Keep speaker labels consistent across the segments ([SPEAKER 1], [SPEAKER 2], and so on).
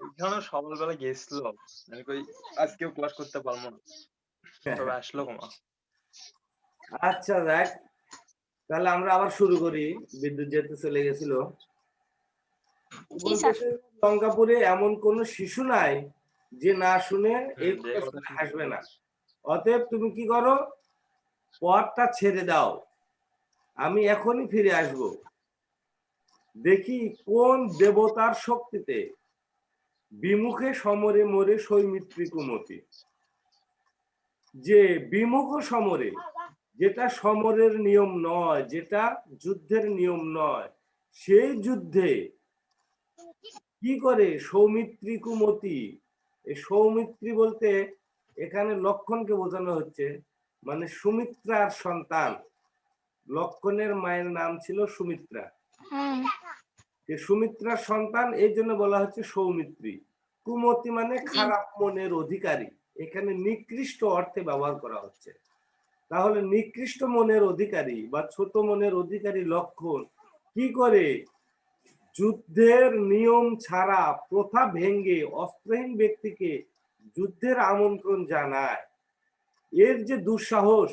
[SPEAKER 1] এখানে সকালবেলা গেছিল। আমি কই আজকেও ক্লাস করতে পারব না। তবে আসলো কমা
[SPEAKER 2] আচ্ছা দেখ তাহলে আমরা আবার শুরু করি। বিদ্যুৎ যেহেতু চলে গেছিল।
[SPEAKER 3] জি স্যার।
[SPEAKER 2] বলতেছে, লঙ্কাপুরে এমন কোন শিশু নাই যে না শুনে এই হাসবে না। অতএব তুমি কি করো? পথটা ছেড়ে দাও। আমি এখনই ফিরে আসব। দেখি কোন দেবতার শক্তিতে বিমুখে সমরে মরে সৈমিত্রী কুমতি যে বিমুখ সমরে, যেটা সমরের নিয়ম নয়, যেটা যুদ্ধের নিয়ম নয় সেই যুদ্ধে কি করে সৌমিত্রী কুমতি সৌমিত্রী বলতে এখানে লক্ষণকে বোঝানো হচ্ছে মানে সুমিত্রার সন্তান। লক্ষণের মায়ের নাম ছিল সুমিত্রা।
[SPEAKER 3] হুম
[SPEAKER 2] যে সুমিত্রার সন্তান এই জন্য বলা হচ্ছে সৌমিত্রী। কুমতি মানে খারাপ মনের অধিকারী। এখানে নিকৃষ্ট অর্থে ব্যবহার করা হচ্ছে। তাহলে নিকৃষ্ট মনের অধিকারী বা ছোট মনের অধিকারী লক্ষণ কি করে? যুদ্ধের নিয়ম ছাড়া প্রথা ভেঙ্গে অস্ত্রহীন ব্যক্তিকে যুদ্ধের আমন্ত্রণ জানায়। এর যে দুঃসাহস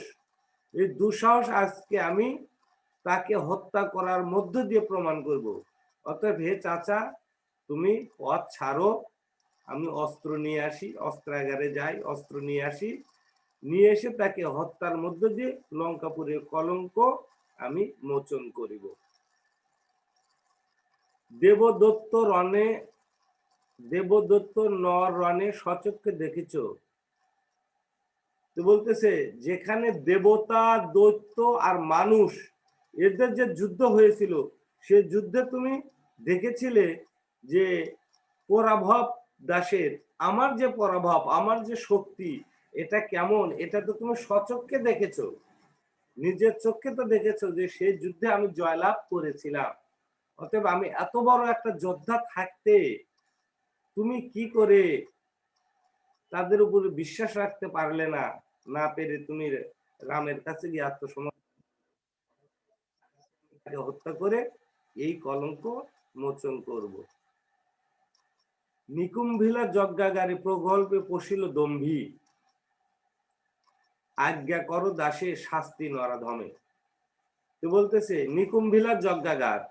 [SPEAKER 2] এই দুঃসাহস আজকে আমি তাকে হত্যা করার মধ্য দিয়ে প্রমাণ করব। অতএব হে চাচা, তুমি পথ ছাড়ো, আমি অস্ত্র নিয়ে আসি, অস্ত্রাগারে যাই, অস্ত্র নিয়ে আসি। নিয়ে এসে তাকে হত্যার মধ্য দিয়ে লঙ্কাপুরের কলঙ্ক আমি মোচন করিব। দেবদত্ত রণে, দেবদত্ত নর রণে সচক্ষে দেখেছ। তো বলতেছে, যেখানে দেবতা, দৈত্য আর মানুষ, এদের যে যুদ্ধ হয়েছিল, সে যুদ্ধে তুমি দেখেছিলে যে পরাভব দাসের, আমার যে পরাভব, আমার যে শক্তি, এটা কেমন? এটা তো তুমি সচক্ষে দেখেছ। নিজের চোখে তো দেখেছ যে সেই যুদ্ধে আমি জয়লাভ করেছিলাম। অতএব আমি এত বড় একটা যোদ্ধা থাকতে তুমি কি করে তাদের উপরে বিশ্বাস রাখতে পারলে না? না পেরে তুমি রামের কাছে গিয়ে আত্মসমর্পণ হত্যা করে এই কলঙ্ক মোচন করব। নিকুম্ভিলা যজ্ঞাগারে প্রগল্পে পশিল দম্ভী। আজ্ঞা করো দাসে শাস্তি নরাধমে। তো বলতেছে নিকুম্ভিলা যজ্ঞাগার।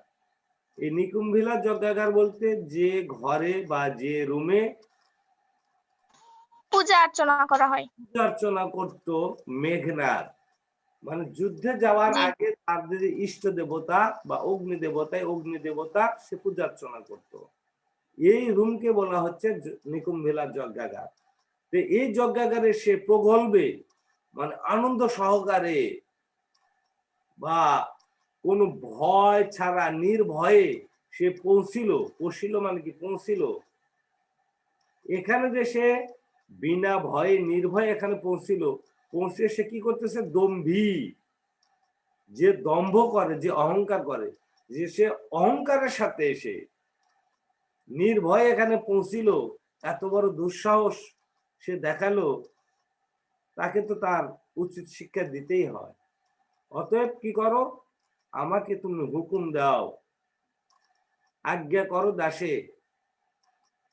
[SPEAKER 2] এই নিকুম্ভিলা যজ্ঞাগার বলতে যে ঘরে বা যে রুমে
[SPEAKER 3] পূজা অর্চনা করা হয়।
[SPEAKER 2] পূজা অর্চনা করত মেঘনাথ মানে যুদ্ধে যাওয়ার আগে তাদের যে ইষ্ট দেবতা বা অগ্নি দেবতা অগ্নি দেবতা সে পূজা অর্চনা করত। এই রুমকে বলা হচ্ছে নিকুম্ভিলা যজ্ঞাগার। তো এই যজ্ঞাগারে সে প্রগল্ভে মানে আনন্দ সহকারে বা কোনো ভয় ছাড়া নির্ভয়ে সে পৌঁছিল পৌঁছিল মানে কি পৌঁছিল? এখানে যে সে বিনা ভয়ে নির্ভয়ে এখানে পৌঁছিল পৌঁছে সে কি করতেছে? দম্ভী। যে দম্ভ করে, যে অহংকার করে, যে সে অহংকারের সাথে এসে নির্ভয়ে এখানে পৌঁছিল, এত বড় দুঃসাহস সে দেখাল, তাকে তো তার উচিত শিক্ষা দিতেই হয়। অতএব কি করো? আমাকে তুমি হুকুম দাও, আজ্ঞা করো দাসে।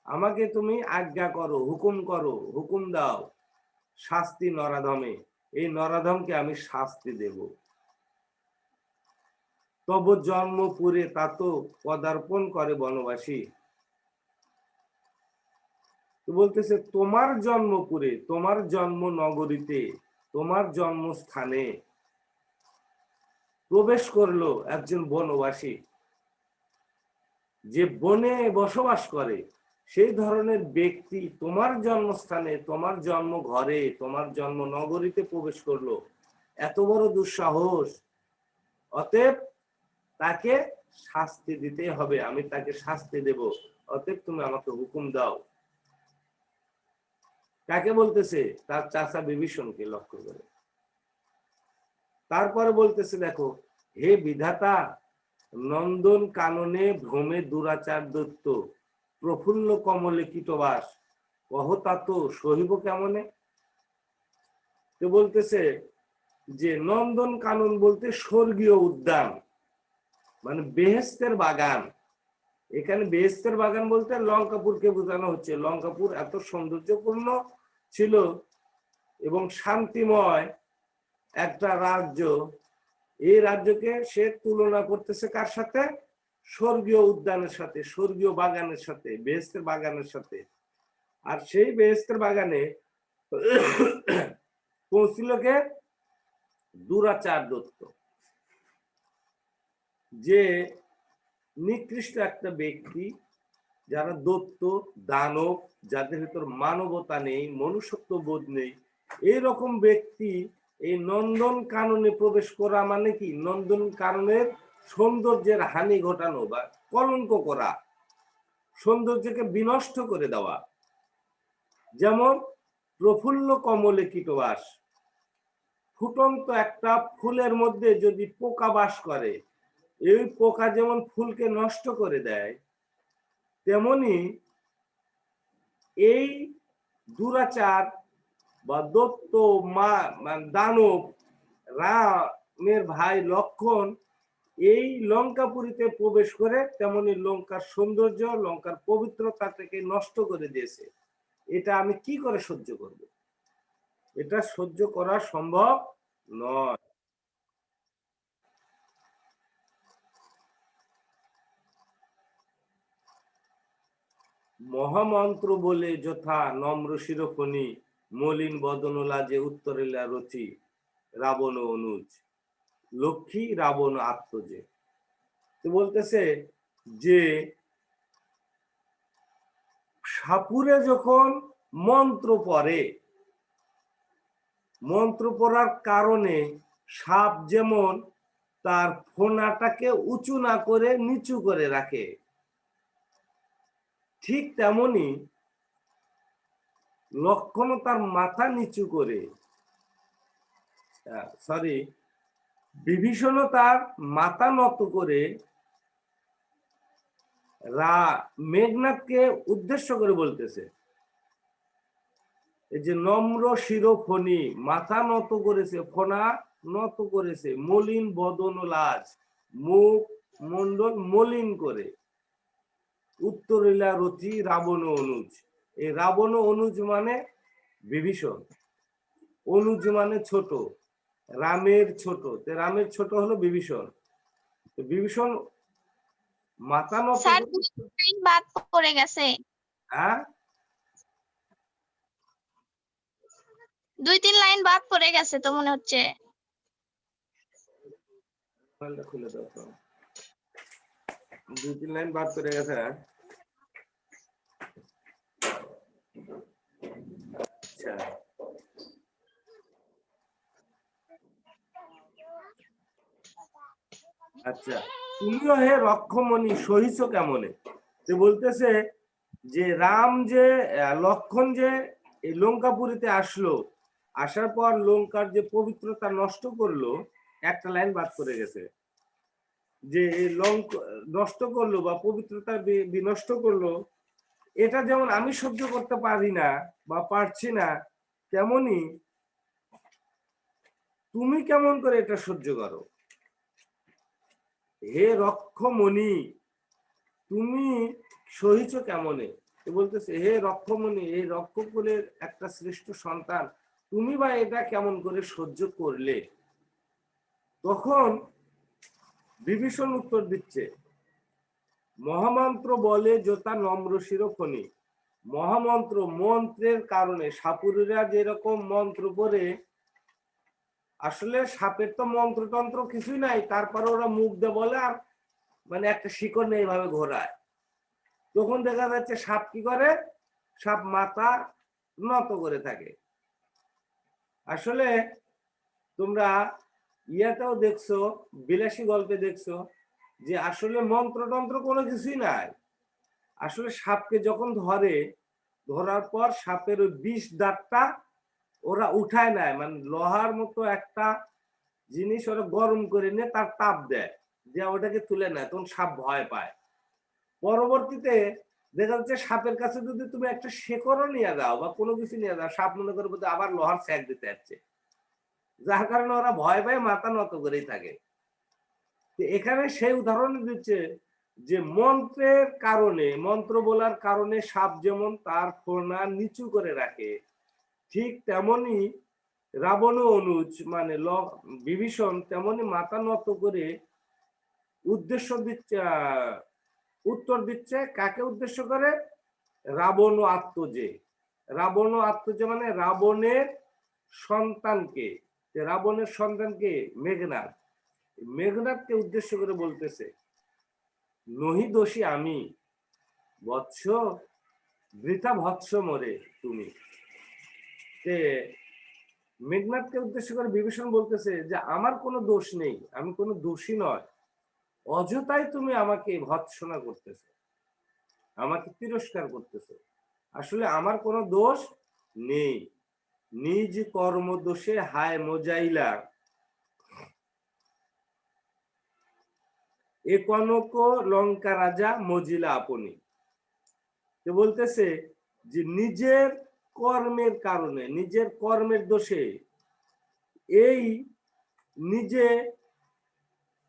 [SPEAKER 2] আমাকে তুমি আজ্ঞা করো, হুকুম করো, হুকুম দাও। শাস্তি নরাধমে। এই নরাধমকে আমি শাস্তি দেব। তব জন্মপুরে তাত পদার্পণ করে বনবাসী। বলতেছে, তোমার জন্মপুরে তোমার জন্ম নগরীতে, তোমার জন্মস্থানে প্রবেশ করল একজন বনবাসী। যে বনে বসবাস করে সেই ধরনের ব্যক্তি তোমার জন্মস্থানে, তোমার জন্ম ঘরে তোমার জন্ম নগরীতে প্রবেশ করল, এত বড় দুঃসাহস। অতএব তাকে শাস্তি দিতে হবে, আমি তাকে শাস্তি দেব। অতএব তুমি আমাকে হুকুম দাও। কাকে বলতেছে? তার চাচা বিভীষণকে লক্ষ্য করে। তারপরে বলতেছে, দেখো, হে বিধাতা নন্দন কাননে ভ্রমে দুরাচার দত্ত। প্রফুল্ল কমলে কীটবাস কহতাত সহিব কেমনে? তো বলতেছে যে, নন্দন কানন বলতে স্বর্গীয় উদ্যান মানে বেহেস্তের বাগান। এখানে বেহেস্তের বাগান বলতে লঙ্কাপুরকে বোঝানো হচ্ছে। লঙ্কাপুর এত সৌন্দর্যপূর্ণ ছিল এবং শান্তিময় একটা রাজ্য। এই রাজ্যকে সে তুলনা করতেছে কার সাথে? স্বর্গীয় উদ্যানের সাথে, স্বর্গীয় বাগানের সাথে, বেহেস্তের বাগানের সাথে। আর সেই বেহেস্তের বাগানে পৌঁছিল কে দুরাচার দত্ত। যে নিকৃষ্ট একটা ব্যক্তি, যারা দত্ত, দানব, যাদের ভেতর মানবতা নেই, মনুষ্যত্ব বোধ নেই, এইরকম ব্যক্তি এই নন্দন কাননে প্রবেশ করা মানে কি? নন্দন কাননের সৌন্দর্যের হানি ঘটানো বা কলঙ্ক করা, সৌন্দর্যকে বিনষ্ট করে দেওয়া। যেমন প্রফুল্ল কমলে কীটবাস, ফুটন্ত একটা ফুলের মধ্যে যদি পোকা বাস করে, এই পোকা যেমন ফুলকে নষ্ট করে দেয়, তেমনি এই দুরাচার বা দত্ত, মা মানে দানব, রামের ভাই লক্ষণ এই লঙ্কাপুরীতে প্রবেশ করে তেমনি লঙ্কার সৌন্দর্য, লঙ্কার পবিত্রতা থেকে নষ্ট করে দিয়েছে। এটা আমি কি করে সহ্য করব? এটা সহ্য করা সম্ভব নয়। মহামন্ত্র বলে যথা নম্র শিরোফণি মলিন বদনলা যে উত্তরেলা রচি, রাবণ অনুজ। লক্ষ্মী রাবণ আত্মজে তো বলতেছে যে, সাপুরে যখন মন্ত্র পড়ে, মন্ত্র পড়ার কারণে সাপ যেমন তার ফোনাটাকে উঁচু না করে নিচু করে রাখে, ঠিক তেমনি লক্ষণ তার মাথা নিচু করে সরি বিভীষণ তার মাথা নত করে মেঘনাথকে উদ্দেশ্য করে বলতেছে, এই যে নম্র শিরোফণি, মাথা নত করেছে ফোনা, নত করেছে মলিন বদন লাজ, মুখ মন্ডল মলিন করে। উত্তরিলা রচি রাবণ অনুজ। এই রাবণ অনুজ মানে বিভীষণ, অনুজ মানে ছোট। রামের ছোট। তো রামের ছোট হলো বিভীষণ। বিভীষণ
[SPEAKER 3] দুই বাদ পড়ে গেছে।
[SPEAKER 2] হ্যাঁ?
[SPEAKER 3] দুই তিন লাইন বাদ পড়ে গেছে তো মনে হচ্ছে।
[SPEAKER 2] খুলে দাও দুই তিন লাইন বাদ করে গেছে হ্যাঁ? আচ্ছা আচ্ছা তুমিও হে রক্ষমণি সহিস কেমনে? তো বলতেছে যে রাম যে লক্ষণ যে লঙ্কাপুরীতে আসলো, আসার পর লঙ্কার যে পবিত্রতা নষ্ট করল, একটা লাইন বাদ করে গেছে। যে লঙ্ক, নষ্ট করল বা পবিত্রতা বিনষ্ট করল, এটা যেমন আমি সহ্য করতে পারি না বা পারছি না, তেমনি তুমি কেমন করে এটা সহ্য করো? হে রক্ষমণি, তুমি সহিছ কেমনে? বলতেছে, হে রক্ষমণি, এই রক্ষকুলের একটা শ্রেষ্ঠ সন্তান, তুমি বা এটা কেমন করে সহ্য করলে? তখন বিভীষণ উত্তর দিচ্ছে, মহামন্ত্র বলে যোতা নম্র শিরোফণি মহামন্ত্র মন্ত্রের কারণে সাপুরেরা যেরকম মন্ত্র পড়ে আসলে সাপের তো মন্ত্রতন্ত্র কিছুই নাই, তারপরে ওরা মুখ দিয়ে বলে আর মানে একটা শিকড় নিয়ে এইভাবে ঘোরায়। তখন দেখা যাচ্ছে সাপ কি করে? সাপ মাথা নত করে থাকে। আসলে তোমরা ইয়াতেও দেখছ, বিলাসী গল্পে দেখছ যে আসলে মন্ত্রতন্ত্র কোনো কিছুই নাই। আসলে সাপকে যখন ধরে, ধরার পর সাপের ওই বিষ দাঁতটা ওরা উঠায় নেয় মানে লোহার মতো একটা জিনিস ওরা গরম করে নিয়ে তার তাপ দেয় যে ওটাকে তুলে নেয়, তখন সাপ ভয় পায়। পরবর্তীতে দেখা যাচ্ছে সাপের কাছে যদি তুমি একটা শেকড়ও নিয়ে যাও বা কোনো কিছু নিয়ে যাও সাপ মনে করে বোধহয় আবার লোহার স্যাক দিতে যাচ্ছে যার কারণে ওরা ভয় পায়, মাথা নত করেই থাকে। এখানে সেই উদাহরণ দিচ্ছে যে মন্ত্রের কারণে, মন্ত্র বলার কারণে সাপ যেমন তার ফোনা নিচু করে রাখে ঠিক তেমনি রাবণ অনুজ মানে ল- বিভীষণ তেমনি মাথা নত করে উদ্দেশ্য দিচ্ছে উত্তর দিচ্ছে। কাকে উদ্দেশ্য করে? রাবণ ও আত্মজে। রাবণ ও আত্মজে মানে রাবণের সন্তানকে। রাবণের সন্তানকে মেঘনাথ মেঘনাথকে উদ্দেশ্য করে বলতেছে, নহি দোষী আমি, বৎস বৃথা ভৎস মরে তুমি। মেঘনাথকে উদ্দেশ্য করে বিভীষণ বলতেছে যে, আমার কোনো দোষ নেই, আমি কোনো দোষী নয়। অযথাই তুমি আমাকে ভৎসনা করতেছো। আমাকে তিরস্কার করতেছো। আসলে আমার কোনো দোষ নেই। নিজ কর্ম দোষে হায় মোজাইলা। এ কনক লঙ্কা রাজা মজিলা আপনি। বলতেছে যে, নিজের কর্মের কারণে, নিজের কর্মের দোষে, এই নিজে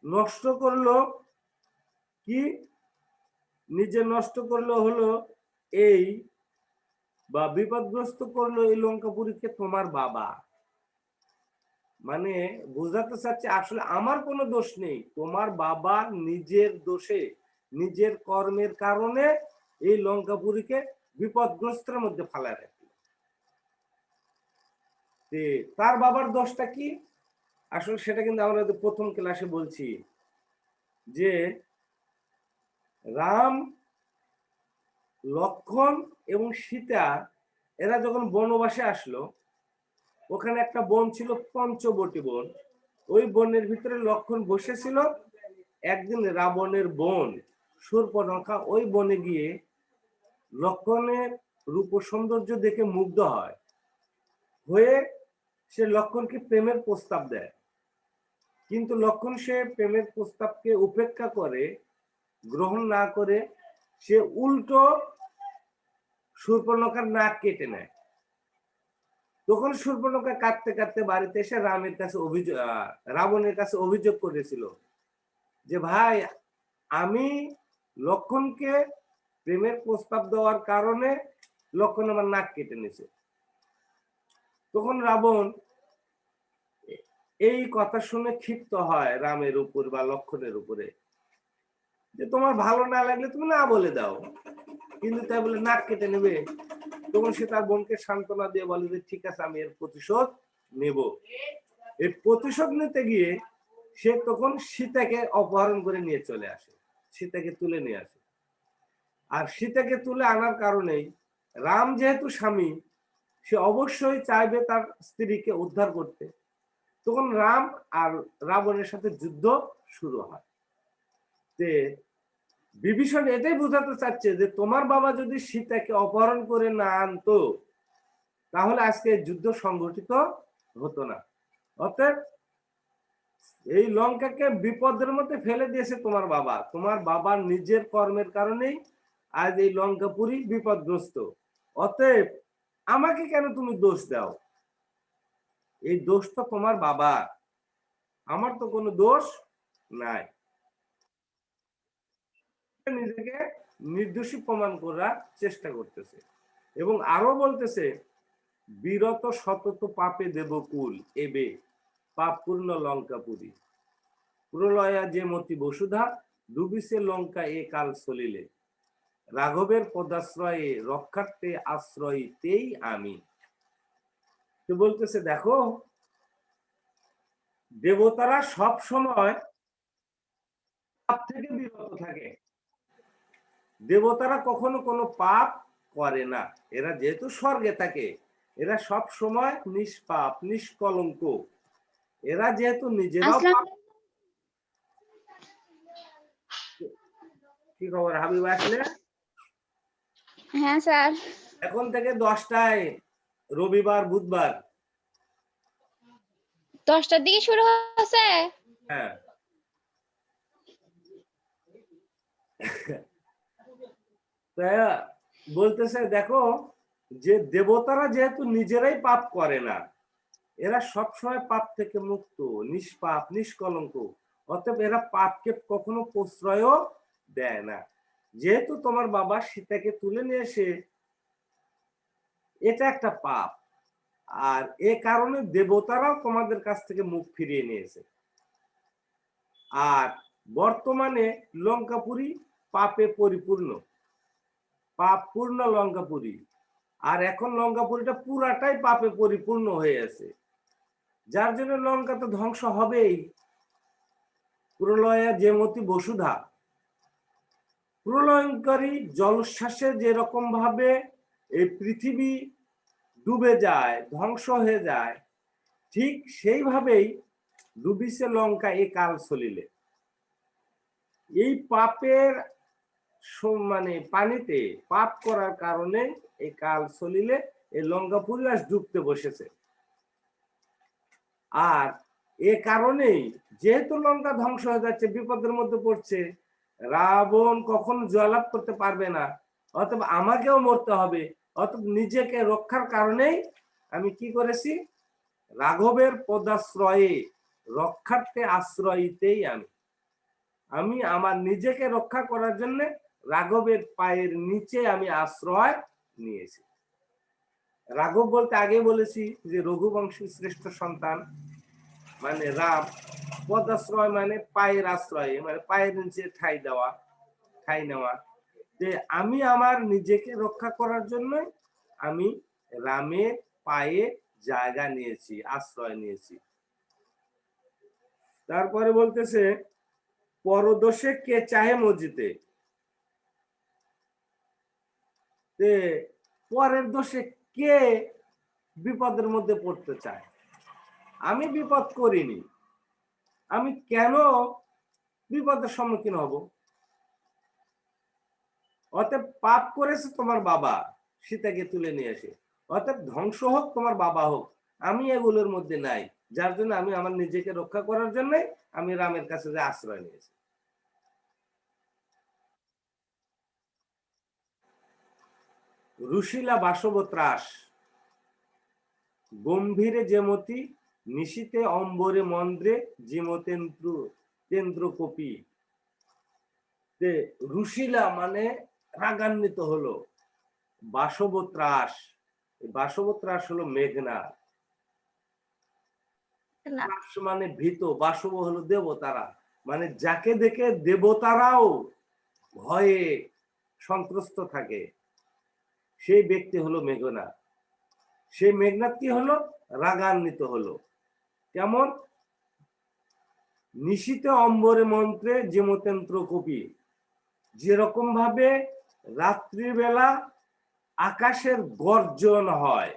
[SPEAKER 2] নষ্ট করল কি? নিজে নষ্ট করল হলো এই বা বিপদগ্রস্ত করল এই লঙ্কাপুরীকে তোমার বাবা। মানে বোঝাতে চাচ্ছে আসলে আমার কোনো দোষ নেই। তোমার বাবা নিজের দোষে, নিজের কর্মের কারণে এই লঙ্কাপুরীকে বিপদগ্রস্তের মধ্যে ফালায় রাখল তে তার বাবার দোষটা কি? আসলে সেটা কিন্তু আমরা প্রথম ক্লাসে বলছি যে রাম, লক্ষণ এবং সীতা, এরা যখন বনবাসে আসলো, ওখানে একটা বন ছিল পঞ্চবটি বন। ওই বনের ভিতরে লক্ষণ বসেছিল, একদিন রাবণের বোন সুরপনখা ওই বনে গিয়ে লক্ষণের রূপ সৌন্দর্য দেখে মুগ্ধ হয়। হয়ে সে লক্ষণকে প্রেমের প্রস্তাব দেয়। কিন্তু লক্ষণ সে প্রেমের প্রস্তাবকে উপেক্ষা করে, গ্রহণ না করে, সে উল্টো সুরপনখার নাক কেটে নেয়। তখন সুরপনখা কাঁদতে কাঁদতে বাড়িতে এসে রামের কাছে অভিযোগ রাবণের কাছে অভিযোগ করেছিল যে, ভাই, আমি লক্ষণকে প্রেমের প্রস্তাব দেওয়ার কারণে লক্ষণ আমার নাক কেটে নিছে তখন রাবণ এই কথা শুনে ক্ষিপ্ত হয় রামের উপর বা লক্ষণের উপরে। যে তোমার ভালো না লাগলে তুমি না বলে দাও। কিন্তু তাই বলে, নাক কেটে নেবে? তখন সে তার বোনকে সান্ত্বনা দিয়ে বলে যে, ঠিক আছে, আমি এর প্রতিশোধ নেব। এর প্রতিশোধ নিতে গিয়ে সে তখন সীতাকে অপহরণ করে নিয়ে চলে আসে। সীতাকে তুলে নিয়ে আসে। আর সীতাকে তুলে আনার কারণেই রাম যেহেতু স্বামী, সে অবশ্যই চাইবে তার স্ত্রীকে উদ্ধার করতে। তখন রাম আর রাবণের সাথে যুদ্ধ শুরু হয়। তে বিভীষণ এটাই বোঝাতে চাচ্ছে যে, তোমার বাবা যদি সীতাকে অপহরণ করে না আনতো, তাহলে আজকে যুদ্ধ সংগঠিত হতো না। অতএব এই লঙ্কাকে বিপদের মধ্যে ফেলে দিয়েছে তোমার বাবা। তোমার বাবার নিজের কর্মের কারণেই আজ এই লঙ্কাপুরি বিপদগ্রস্ত। অতএব আমাকে কেন তুমি দোষ দাও? এই দোষ তো তোমার বাবা। আমার তো কোনো দোষ নাই। নিজেকে নির্দোষী প্রমাণ করার চেষ্টা করতেছে। এবং আরও বলতেছে, বিরত সতত পাপে দেবকুল এবে, পাপ পূর্ণ লঙ্কাপুরী। প্রলয়া যে মতি বসুধা, ডুবিছে লঙ্কা এ কাল চলিলে। রাঘবের পদাশ্রয়ে রক্ষার্থে আশ্রয়তেই আমি। তো বলতেছে দেখো দেবতারা সব সময় পাপ থেকে বিরত থাকে। দেবতারা কখনো কোনো পাপ করে না। এরা যেহেতু স্বর্গে থাকে এরা সব সময় নিষ্পাপ নিষ্কলঙ্ক। এরা যেহেতু নিজেরাও কি খবর হাবিব আসলে?
[SPEAKER 3] হ্যাঁ স্যার।
[SPEAKER 2] এখন থেকে দশটায় রবিবার বুধবার।
[SPEAKER 3] দশটার দিকে শুরু হচ্ছে
[SPEAKER 2] হ্যাঁ। বলতেছে দেখো যে দেবতারা যেহেতু নিজেরাই পাপ করে না এরা সবসময় পাপ থেকে মুক্ত নিষ্পাপ নিষ্কলঙ্ক। অতএব এরা পাপকে কখনো প্রশ্রয়ও দেয় না। যেহেতু তোমার বাবা সীতাকে তুলে নিয়ে এসে এটা একটা পাপ। আর এ কারণে দেবতারাও তোমাদের কাছ থেকে মুখ ফিরিয়ে নিয়েছে। আর বর্তমানে লঙ্কাপুরি পাপে পরিপূর্ণ। পাপ পূর্ণ লঙ্কাপুরি। আর এখন লঙ্কাপুরিটা পুরাটাই পাপে পরিপূর্ণ হয়ে আছে। যার জন্য লঙ্কা তো ধ্বংস হবেই। প্রলয়া যেমতি বসুধা। প্রলয়ঙ্কারী জলোচ্ছ্বাসে যেরকম ভাবে এই পৃথিবী ডুবে যায়, ধ্বংস হয়ে যায়। ঠিক সেইভাবেই ডুবিছে লঙ্কা এ কাল চলিলে। এই পাপের মানে পানিতে পাপ করার কারণে এই কাল চলিলে এই লঙ্কা পরিবেশ ডুবতে বসেছে। আর এ কারণেই যেহেতু লঙ্কা ধ্বংস হয়ে যাচ্ছে, বিপদের মধ্যে পড়ছে, রাবণ কখনো জয়লাভ করতে পারবে না, অথবা আমাকেও মরতে হবে অথবা নিজেকে রক্ষার কারণেই আমি কি করেছি? রাঘবের পদাশ্রয়ে, রক্ষার্থে আশ্রয়তেই আমি। আমি আমার নিজেকে রক্ষা করার জন্য রাঘবের পায়ের নিচে আমি আশ্রয় নিয়েছি। রাঘব বলতে আগে বলেছি যে রঘুবংশী শ্রেষ্ঠ সন্তান মানে রাম। পদাশ্রয় মানে পায়ের আশ্রয় মানে পায়ের নিচে ঠাই দেওয়া, ঠাই নেওয়া। যে আমি আমার নিজেকে রক্ষা করার জন্য আমি রামের পায়ে জায়গা নিয়েছি, আশ্রয় নিয়েছি। তারপরে বলতেছে, পরদোষে কে চাহে মসজিদে? পরের দোষে কে বিপদের মধ্যে পড়তে চায়? আমি বিপদ করিনি। আমি কেন বিপদের সম্মুখীন হব? অতএব পাপ করেছে তোমার বাবা, সীতাকে তুলে নিয়ে এসে। অতএব ধ্বংস হোক তোমার বাবা হোক, আমি এগুলোর মধ্যে নাই, যার জন্য আমি আমার নিজেকে রক্ষা করার জন্য আমি রামের কাছে যে আশ্রয় নিয়েছি। রুশিলা বাসব ত্রাস গম্ভীরে যেমতি, নিশিতে অম্বরে মন্দ্রে জিমতেন্দ্র তেন্দ্র কপি রুশিলা মানে রাগান্বিত হলো। বাসব ত্রাস বাসব হলো মেঘনা। মানে ভীত বাসব হলো দেবতারা। মানে যাকে দেখে দেবতারাও ভয়ে সন্ত্রস্ত থাকে সেই ব্যক্তি হলো মেঘনা। সেই মেঘনাথ কি হলো? রাগান্বিত হলো। কেমন? নিশীতে অম্বরে মন্ত্রে যেমতেন্ত্র কপি যেরকম ভাবে রাত্রিবেলা আকাশের গর্জন হয়।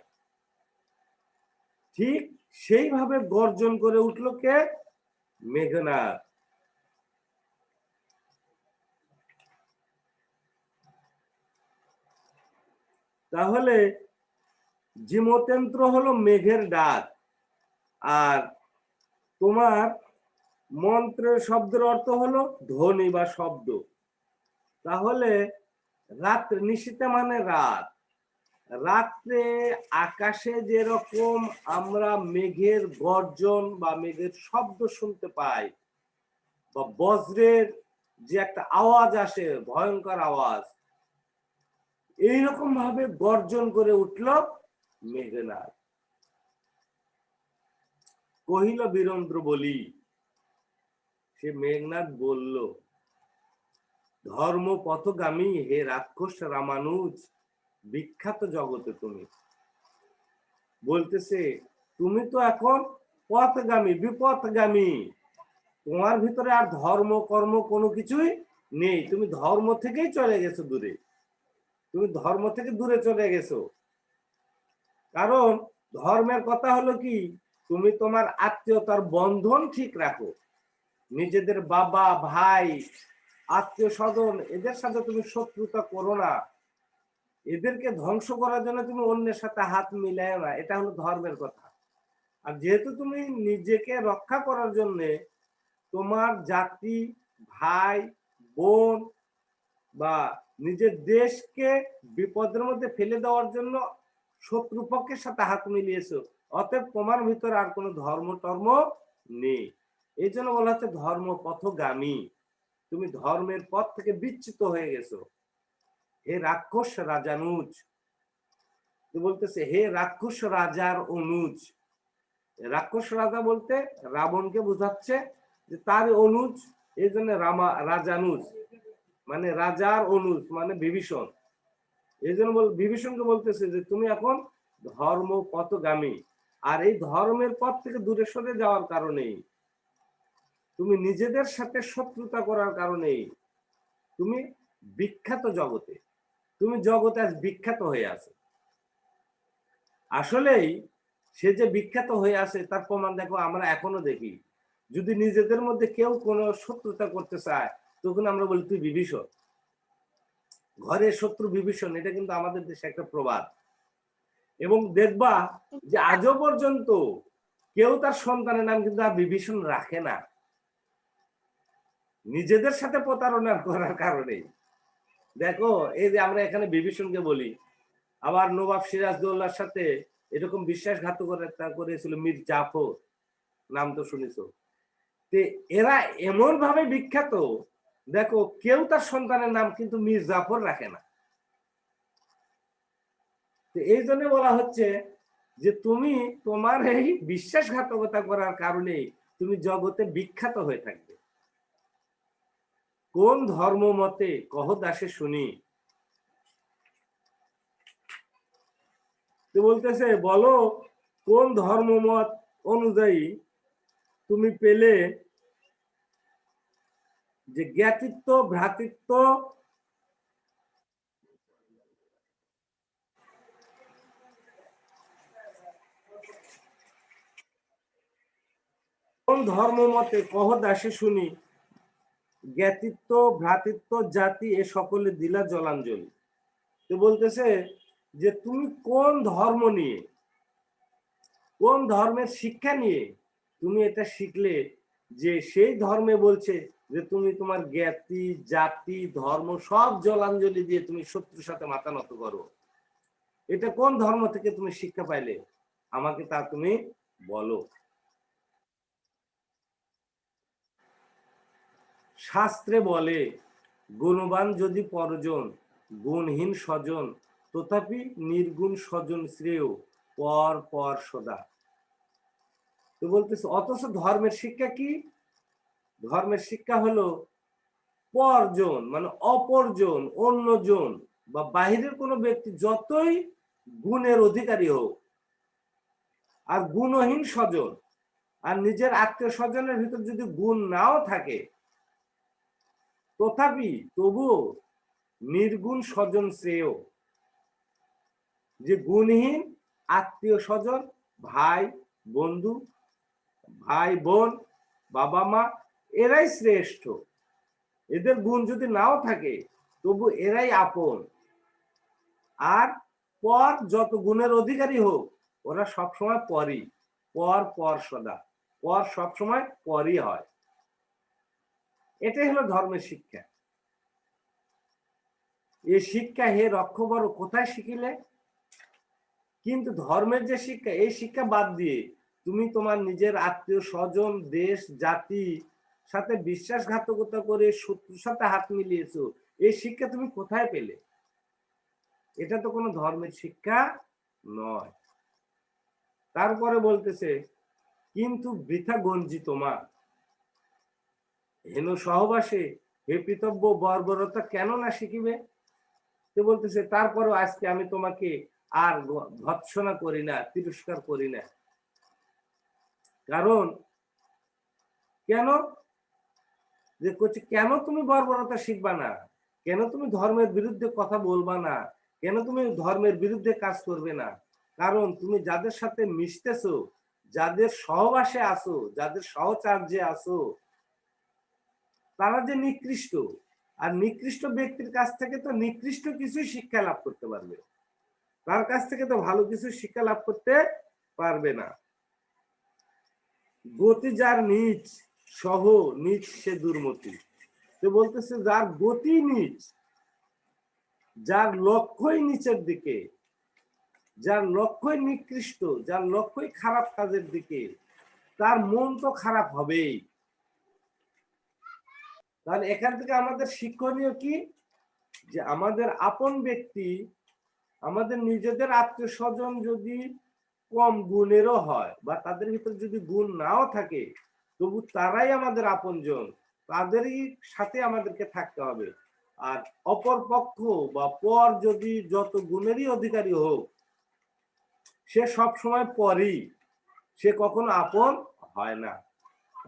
[SPEAKER 2] ঠিক সেইভাবে গর্জন করে উঠল কে? মেঘনাথ। তাহলে জিমতেন্ত্র হলো মেঘের ডাক আর তোমার মন্ত্রের শব্দের অর্থ হলো ধ্বনি বা শব্দ। তাহলে রাত্রে নিশীতে মানে রাত। রাত্রে আকাশে যেরকম আমরা মেঘের গর্জন বা মেঘের শব্দ শুনতে পাই, বা বজ্রের যে একটা আওয়াজ আসে, ভয়ঙ্কর আওয়াজ এইরকম ভাবে গর্জন করে উঠল মেঘনাথ কহিল বীরেন্দ্র বলি, সে মেঘনাথ বলল ধর্ম পথগামী হে রাক্ষস রামানুজ, বিখ্যাত জগতে তুমি। বলতেছে, তুমি তো এখন পথগামী, বিপথগামী। তোমার ভিতরে আর ধর্ম, কর্ম কোনো কিছুই নেই। তুমি ধর্ম থেকেই চলে গেছো দূরে। তুমি ধর্ম থেকে দূরে চলে গেছো। কারণ ধর্মের কথা হলো কি, তুমি তোমার আত্মীয়তার বন্ধন ঠিক রাখো। নিজেদের বাবা, ভাই আত্মীয় স্বজন এদের সাথে তুমি শত্রুতা করো না। এদেরকে ধ্বংস করার জন্য তুমি অন্যের সাথে হাত মিলায় না। এটা হলো ধর্মের কথা। আর যেহেতু তুমি নিজেকে রক্ষা করার জন্য তোমার জাতি, ভাই, বোন বা নিজের দেশকে বিপদের মধ্যে ফেলে দেওয়ার জন্য শত্রুপক্ষের সাথে হাত মিলিয়েছো, অতএব তোমার ভিতরে আর কোনো ধর্ম টর্ম নেই। এই জন্য বলা হচ্ছে ধর্ম পথগামী তুমি ধর্মের পথ থেকে বিচ্যুত হয়ে গেছো। হে রাক্ষস রাজানুজ বলতেছে, হে রাক্ষস রাজার অনুজ। রাক্ষস রাজা বলতে রাবণকে বোঝাচ্ছে যে তার অনুজ, এই জন্য রামা রাজানুজ মানে রাজার অনুজ মানে বিভীষণ। এই জন্য বিভীষণকে বলতেছে যে তুমি এখন ধর্ম পথগামী আর এই ধর্মের পথ থেকে দূরে সরে যাওয়ার কারণেই তুমি নিজেদের সাথে শত্রুতা করার কারণেই তুমি বিখ্যাত জগতে, তুমি জগতে আজ বিখ্যাত হয়ে আছো। আসলেই সে যে বিখ্যাত হয়ে আছে, তার প্রমাণ দেখো, আমরা এখনও দেখি। যদি নিজেদের মধ্যে কেউ কোনো শত্রুতা করতে চায়, তখন আমরা বলি, তুই বিভীষণ। ঘরের শত্রু বিভীষণ, এটা কিন্তু আমাদের দেশে একটা প্রবাদ। এবং দেখবা যে আজও পর্যন্ত কেউ তার সন্তানের নাম কিন্তু আর বিভীষণ রাখে না। নিজেদের সাথে প্রতারণা করার কারণে দেখো, এই যে আমরা এখানে বিভীষণকে বলি, আবার নবাব সিরাজদৌল্লার সাথে এরকম বিশ্বাসঘাতকতা করেছিল মীর জাফর, নাম তো শুনেছো। এরা এমন ভাবে বিখ্যাত, দেখো, কেউ তার সন্তানের নাম কিন্তু মীর জাফর রাখে না। এই জন্য বলা হচ্ছে যে তুমি তোমার এই বিশ্বাসঘাতকতা করার কারণে তুমি জগতে বিখ্যাত হয়ে থাকবে। কোন ধর্ম মতে কহ দাসে শুনি? তো বলতেছে, বলো, কোন ধর্মমত অনুযায়ী তুমি পেলে যে জ্ঞাতিত্ব, ভ্রাতৃত্ব কোন ধর্ম মতে কহ দাসে শুনি? জ্ঞাতিত্ব, ভ্রাতৃত্ব, জাতি এ সকলে দিলা জলাঞ্জলি। তো বলতেছে যে তুমি কোন ধর্ম নিয়ে, কোন ধর্মের শিক্ষা নিয়ে তুমি এটা শিখলে যে সেই ধর্মে বলছে যে তুমি তোমার জ্ঞাতি, জাতি, ধর্ম সব জলাঞ্জলি দিয়ে তুমি শত্রুর সাথে মাথা নত করো? এটা কোন ধর্ম থেকে তুমি শিক্ষা পাইলে? আমাকে তা তুমি বলো। শাস্ত্রে বলে, গুণবান যদি পরজন, গুণহীন স্বজন, তথাপি নির্গুণ স্বজন শ্রেয়, পর পর সদা। তো বলতেছে, অথচ ধর্মের শিক্ষা কি? ধর্মের শিক্ষা হলো পরজন মানে অপরজন, অন্যজন বা বাহিরের কোনো ব্যক্তি যতই গুণের অধিকারী হোক, আর গুণহীন স্বজন, আর নিজের আত্মীয় স্বজনের ভিতর যদি গুণ নাও থাকে তথাপি তবুও নির্গুণ স্বজন শ্রেয়। যে গুণহীন আত্মীয় স্বজন, ভাই, বন্ধু, ভাই, বোন, বাবা, মা, এরাই শ্রেষ্ঠ। এদের গুণ যদি নাও থাকে, তবু এরাই আপন। আর পর যত গুণের অধিকারী হোক, ওরা সবসময় পরই, পর পর সদা, পর সবসময় পরই হয়। এটাই হলো ধর্মের শিক্ষা। এই শিক্ষা হে রক্ষবর কোথায় শিখিলে? কিন্তু ধর্মের যে শিক্ষা, এই শিক্ষা বাদ দিয়ে তুমি তোমার নিজের আত্মীয় স্বজন, দেশ, জাতি সাথে বিশ্বাসঘাতকতা করে শত্রুর সাথে হাত মিলিয়েছো, এই শিক্ষা তুমি কোথায় পেলে? এটা তো কোনো ধর্মের শিক্ষা নয়। তারপরে বলতেছে, কিন্তু বৃথা গঞ্জি তোমার। হেন সহবাসে হে পিতব্য বর্বরতা কেন না শিখিবে? তো বলতেছে, তারপরও আজকে আমি তোমাকে আর ভৎসনা করি না, তিরস্কার করি না। কারণ কেন? যে করছে কেন তুমি বর্বরতা শিখবা না? কেন তুমি ধর্মের বিরুদ্ধে কথা বলবা না? কেন তুমি ধর্মের বিরুদ্ধে কাজ করবে না? কারণ তুমি যাদের সাথে মিশতেছো, যাদের সহবাসে আসো যাদের সহচার্যে আসো তারা যে নিকৃষ্ট, আর নিকৃষ্ট ব্যক্তির কাছ থেকে তো নিকৃষ্ট কিছু শিক্ষা লাভ করতে পারবে তার কাছ থেকে তো ভালো কিছু শিক্ষা লাভ করতে পারবে না। গতি যার নিচ সহ নিচ সে দুর্মতি। সে বলতেছে, যার গতি নিচ যার লক্ষ্যই নিচের দিকে, যার লক্ষ্যই নিকৃষ্ট, যার লক্ষ্যই খারাপ কাজের দিকে, তার মন তো খারাপ হবেই। তাহলে এখান থেকে আমাদের শিক্ষণীয় কি? যে আমাদের আপন ব্যক্তি, আমাদের নিজেদের আত্মীয় স্বজন যদি কম গুণেরও হয় বা তাদের ভিতরে যদি গুণ নাও থাকে, তবু তারাই আমাদের আপনজন, তাদেরই সাথে আমাদেরকে থাকতে হবে। আর অপর পক্ষ বা পর যদি যত গুণেরই অধিকারী হোক, সে সব সময় পরই, সে কখনো আপন হয় না।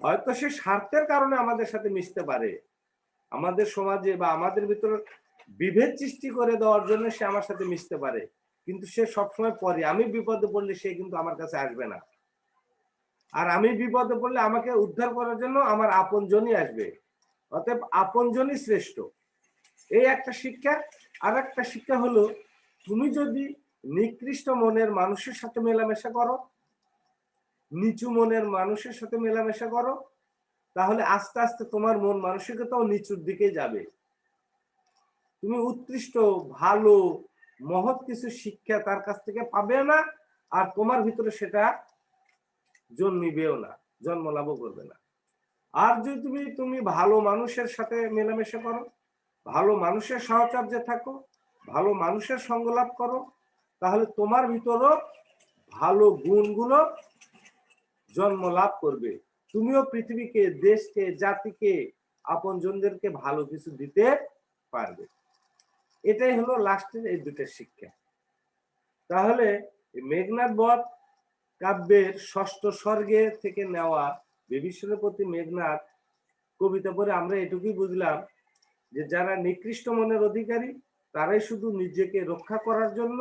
[SPEAKER 2] হয়তো সে স্বার্থের কারণে আমাদের সাথে মিশতে পারে আমাদের সমাজে বা আমাদের ভিতরে বিভেদ সৃষ্টি করে দেওয়ার জন্য সে আমার সাথে মিশতে পারে। কিন্তু সে সবসময় পরে। আমি বিপদে পড়লে সে কিন্তু আমার কাছে আসবে না। আর আমি বিপদে পড়লে আমাকে উদ্ধার করার জন্য আমার আপনজনই আসবে। অতএব আপনজনই শ্রেষ্ঠ। এই একটা শিক্ষা। আর একটা শিক্ষা হলো, তুমি যদি নিকৃষ্ট মনের মানুষের সাথে মেলামেশা করো, নিচু মনের মানুষের সাথে মেলামেশা করো তাহলে আস্তে আস্তে তোমার মন মানসিকতাও নিচুর দিকে যাবে। তুমি উৎকৃষ্ট, ভালো, মহৎ কিছু শিক্ষা তার কাছ থেকে পাবে না আর তোমার ভিতরে সেটা জন্মিবেও না জন্ম লাভও করবে না। আর যদি তুমি তুমি ভালো মানুষের সাথে মেলামেশা করো, ভালো মানুষের সাহচর্যে থাকো, ভালো মানুষের সঙ্গ লাভ করো, তাহলে তোমার ভিতরও ভালো গুণগুলো জন্ম লাভ করবে। তুমিও পৃথিবীকে, দেশকে, জাতিকে, আপনজনদেরকে ভালো কিছু দিতে পারবে। এটাই হলো লাস্টের এই দুটো শিক্ষা। তাহলে মেঘনাথ বধ কাব্যের ষষ্ঠ স্বর্গে থেকে নেওয়া বিভীষণের প্রতি মেঘনাথ কবিতা পড়ে আমরা এটুকুই বুঝলাম যে যারা নিকৃষ্ট মনের অধিকারী, তারাই শুধু নিজেকে রক্ষা করার জন্য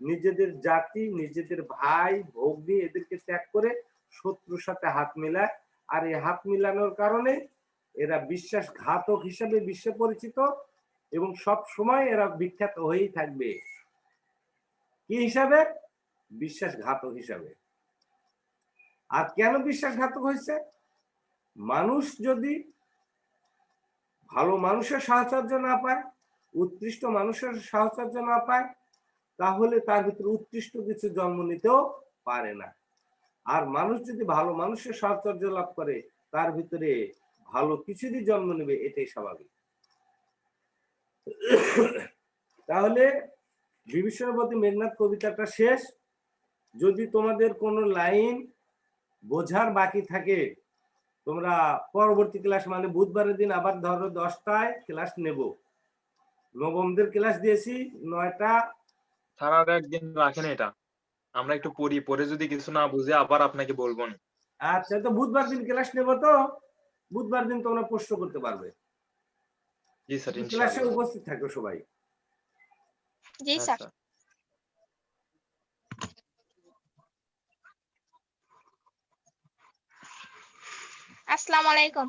[SPEAKER 2] নিজেদের জাতি, নিজেদের ভাই, ভগ্নি এদেরকে ত্যাগ করে শত্রুর সাথে হাত মেলায়। আর এই হাত মিলানোর কারণে এরা বিশ্বাসঘাতক হিসাবে বিশ্বে পরিচিত এবং সব সময় এরা বিখ্যাত হয়েই থাকবে। কি হিসাবে? বিশ্বাসঘাতক হিসাবে। আর কেন বিশ্বাসঘাতক হয়েছে? মানুষ যদি ভালো মানুষের সাহচর্য না পায়, উৎকৃষ্ট মানুষের সাহচর্য না পায়, তাহলে তার ভিতরে উৎকৃষ্ট কিছু জন্ম নিতেও পারে না। আর মানুষ যদি ভালো, মানুষের সাহচর্য লাভ করে, তার ভিতরে ভালো কিছুরই জন্ম নেবে, এটাই স্বাভাবিক। তাহলে বিভীষণবতী মেঘনাথ কবিতাটা শেষ। যদি তোমাদের কোনো লাইন বোঝার বাকি থাকে, তোমরা পরবর্তী ক্লাস মানে বুধবারের দিন আবার ধরো দশটায় ক্লাস নেব। নবমদের ক্লাস দিয়েছি, নয়টা।
[SPEAKER 1] আর একদিন রাখেন এটা। আমরা একটু পড়ি পরে যদি কিছু না বুঝে আবার আপনাকে বলব না।
[SPEAKER 2] আচ্ছা তো বুধবার দিন ক্লাস নেব তো? বুধবার দিন তোমরা প্রশ্ন করতে পারবে।
[SPEAKER 1] জি স্যার
[SPEAKER 2] ক্লাসে উপস্থিত থাকো সবাই।
[SPEAKER 3] জি
[SPEAKER 1] হ্যাঁ, স্যার।
[SPEAKER 3] আসসালামু আলাইকুম।